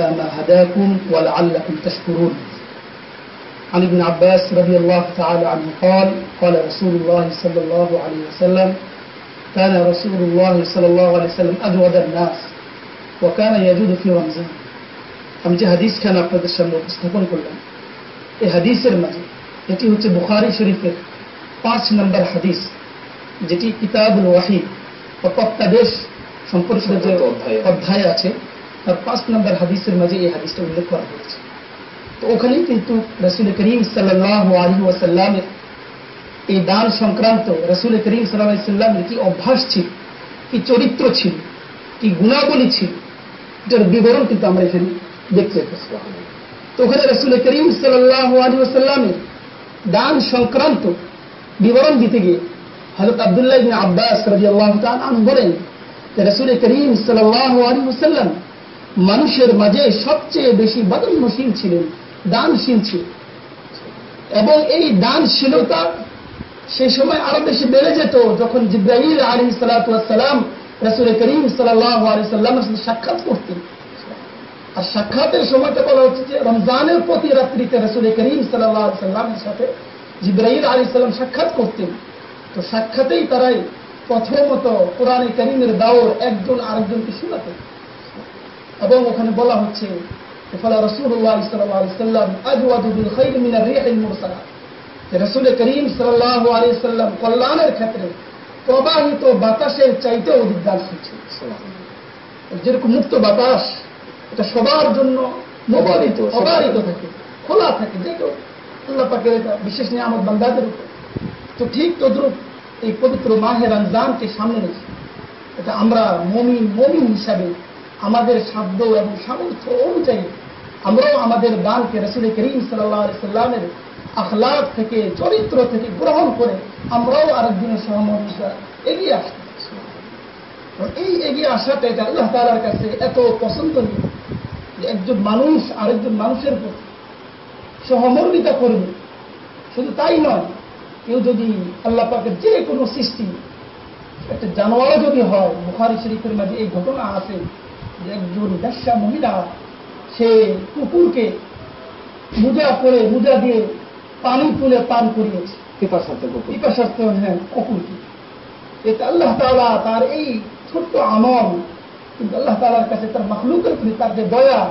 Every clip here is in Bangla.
ما هداكم ولعلكم تشكرون عن ابن عباس رضي الله تعالى عنه قال قال رسول الله صلى الله عليه وسلم كان رسول الله صلى الله عليه وسلم أجود الناس وكان يجود في رمضان আমি যে হাদিসখান আপনাদের সামনে উপস্থাপন করলাম এই হাদিসের মাঝে এটি হচ্ছে বুখারি শরীফের পাঁচ নম্বর হাদিস যেটি কিতাবুল ওয়াহি বা তত্ত্বাদেশ সম্পর্কিত যে অধ্যায়। অধ্যায় আছে তার পাঁচ নম্বর হাদিসের মাঝে এই হাদিসটা উল্লেখ করা হয়েছে। তো ওখানেই কিন্তু রসুল করিম সাল্লাহ আলী ওয়াসাল্লামের এই দান সংক্রান্ত রসুল করিম সাল্লাহ সাল্লামের কি অভ্যাস ছিল, কি চরিত্র ছিল, কি গুণাবলী ছিল, এটার বিবরণ কিন্তু আমরা এখানে দেখতে তো ওখানে রসুল করিম সাল্লাহ আলী ওয়াসাল্লামের দান সংক্রান্ত বিবরণ দিতে গিয়ে হজরত আবদুল্লাহ আব্বাস তাআলা আনহু বলেন রাসূল করিম সাল্লাল্লাহু আলাইহি ওয়াসাল্লাম মানুষের মাঝে সবচেয়ে বেশি বদনশীল ছিলেন, দানশীল ছিলেন। এবং এই দানশীলতা সেই সময় আরও বেশি বেড়ে যেত যখন জিব্রাহিল আলী সালাম রাসূল করিম সাল্লাল্লাহু আলাইহি সাল্লামের সাথে সাক্ষাৎ করতেন। আর সাক্ষাতের সময়টা বলা হচ্ছে যে রমজানের প্রতি রাত্রিতে রসুল করিম সাল্লাহ সাল্লামের সাথে জিব্রাহিল আলী সাল্লাম সাক্ষাৎ করতেন। তো সাক্ষাতেই তারাই প্রথমত কোরআনে করিমের দাওর একজন আরেকজনকে শোনাতেন। এবং ওখানে বলা হচ্ছে ফলা রসুল্লাহ সাল্লাম আজওয়াদুল খৈর মিনার রিহিল মুরসালা। যে রসুল করিম সাল্লাহ আলী সাল্লাম কল্যাণের ক্ষেত্রে প্রবাহিত বাতাসের চাইতে অধিক দান ছিলেন যেরকম মুক্ত বাতাস এটা সবার জন্য অবারিত থাকে খোলা থাকে আল্লাহ পাকের এটা বিশেষ নিয়ামত বান্দাদের উপর। তো ঠিক তদ্রুপ এই পবিত্র মাহে রমজানকে সামনে রেখে এটা আমরা মমিন মমিন হিসাবে আমাদের সাধ্য এবং সামর্থ্য অনুযায়ী আমরাও আমাদের দানকে রসুল করিম সাল্লামের আখলাক থেকে, চরিত্র থেকে গ্রহণ করে আমরাও আরেকদিনের সহমর্মিতা এগিয়ে আসতে এই এগিয়ে আসাটা এটা আল্লাহ তালার কাছে এত পছন্দনীয় যে একজন মানুষ আরেকজন মানুষের প্রতি সহমর্মিতা করবে। শুধু তাই নয়, কেউ যদি আল্লাহ পাকের যে কোনো সৃষ্টি, একটা জানোয়ারও যদি হয়, বুখারি শরীফের মাঝে এই ঘটনা আছে মহিলা সে কুকুরকে মুজা করে মুজা দিয়ে পানি তুলে পান করিয়েছে। পিপাসার্থ কুকুর। পিপাসার্থ হ্যাঁ কুকুরকে। এটা আল্লাহ তালা তার এই ছোট্ট আমল কিন্তু আল্লাহ তালার কাছে তার মাহলুকের প্রতি তার যে দয়া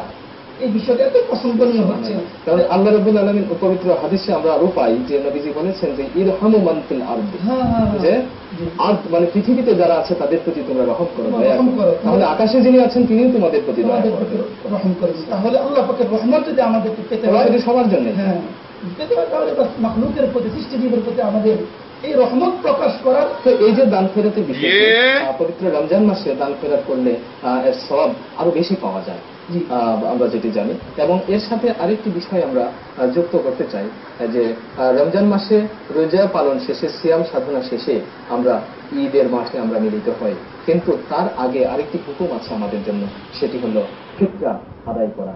এই বিষয়টা এত পছন্দনীয় হচ্ছে। কারণ আল্লাহ রবুল আলমিন পবিত্র হাদিসে আমরা আরও পাই যে নবীজি বলেছেন যে ইরহামু মানফিল আর্দ। হ্যাঁ হ্যাঁ যে জি। আর্দ মানে পৃথিবীতে যারা আছে তাদের প্রতি তোমরা রহম করো। তাহলে আকাশে যিনি আছেন তিনিও তোমাদের প্রতি আমাদের রহম করবে তাহলে আল্লাহ পাকের রহমত যদি আমাদেরকে পেতে হয় সবার জন্য হ্যাঁ। পেতে হয় তাহলে মাখলুকের প্রতি সৃষ্টিজীবের প্রতি আমাদের এই রহমত প্রকাশ করার তো এই যে দান ফেরাতের বিষয় পবিত্র রমজান মাসে দান ফেরাত করলে এর সব আরও বেশি পাওয়া যায়। জি। আমরা যেটি জানি। এবং এর সাথে আরেকটি বিষয় আমরা যুক্ত করতে চাই যে রমজান মাসে রোজা পালন শেষে সিয়াম সাধনা শেষে আমরা ঈদের মাসে আমরা মিলিত হই। কিন্তু তার আগে আরেকটি হুকুম আছে আমাদের জন্য সেটি হলো ফিতরা আদায় করা।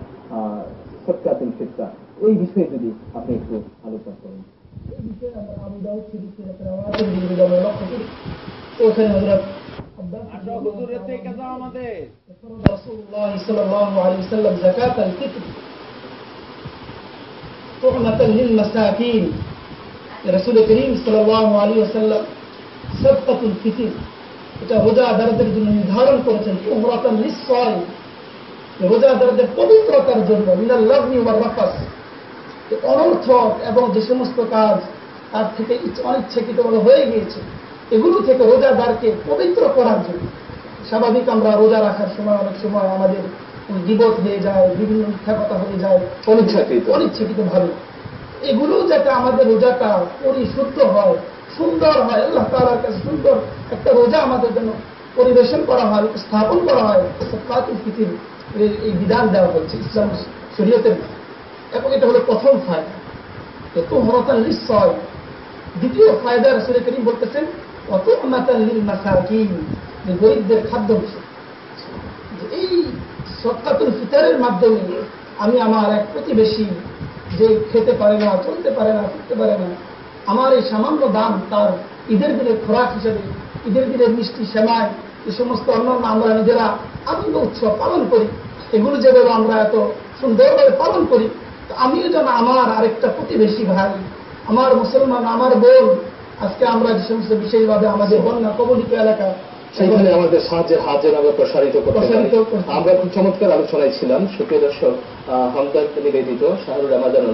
ফিতরা। এই বিষয়ে যদি আপনি একটু আলোচনা করেন। এই বিষয়ে আমরা আবু দাউদ শরীফের একটা রেওয়ায়েতের বিরুদ্ধে আমরা লক্ষ্য করি তো ওখানে হযরত আব্বাস فرض رسول الله صلى الله عليه وسلم زكاة الفطر طعمة للمساكين رسول كريم صلى الله عليه وسلم صدقة الفطر এটা রোজাদারদের জন্য নির্ধারণ করেছেন উমরাতান লিসসাইম রোজাদারদের পবিত্রতার জন্য মিনাল লাগনি ওয়ার রাফাস যে অনর্থক এবং যে সমস্ত কাজ তার থেকে অনিচ্ছাকৃতভাবে হয়ে গিয়েছে। এগুলো থেকে রোজাদারকে পবিত্র করার জন্য। স্বাভাবিক আমরা রোজা রাখার সময় অনেক সময় আমাদের জীবত হয়ে যায় বিভিন্ন মিথ্যা কথা হয়ে যায় অনিচ্ছাকৃত। অনিচ্ছাকৃত ভাবে এগুলো যাতে আমাদের রোজাটা পরিশুদ্ধ হয় সুন্দর হয় আল্লাহ তাআলার কাছে সুন্দর একটা রোজা আমাদের জন্য পরিবেশন করা হয় স্থাপন করা হয়। এই বিধান দেওয়া হয়েছে ইসলাম শরীয়তের। এবং এটা হলো প্রথম ফায়দা। এত হরতাল নিশ্চয় দ্বিতীয় ফায়দা রসুল করিম বলতেছেন অত মাতাল্লিল মাসাকিন যে গরিবদের খাদ্য বিষয় এই সৎকাতুল ফিতারের মাধ্যমে আমি আমার এক প্রতিবেশী যে খেতে পারে না, চলতে পারে না করতে পারে না, আমার এই সামান্য দাম তার ঈদের দিনে খোরাক হিসেবে, ঈদের দিনে মিষ্টি সেমাই এই সমস্ত অন্যান্য আমরা নিজেরা আনন্দ উৎসব পালন করি। এগুলো যেভাবে আমরা এত সুন্দরভাবে পালন করি তো আমিও যেন আমার আরেকটা প্রতিবেশী ভাই আমার মুসলমান আমার বোন আজকে আমরা যে সমস্ত বিশেষভাবে আমাদের বন্যা কবলিত এলাকা সেইখানে আমাদের সাহায্যের হাত যেন আমরা প্রসারিত করতে আমরা খুব চমৎকার আলোচনায় ছিলাম। সুপ্রিয় দর্শক আহ, হামদর্দ নিবেদিত শাহরুল রামাজান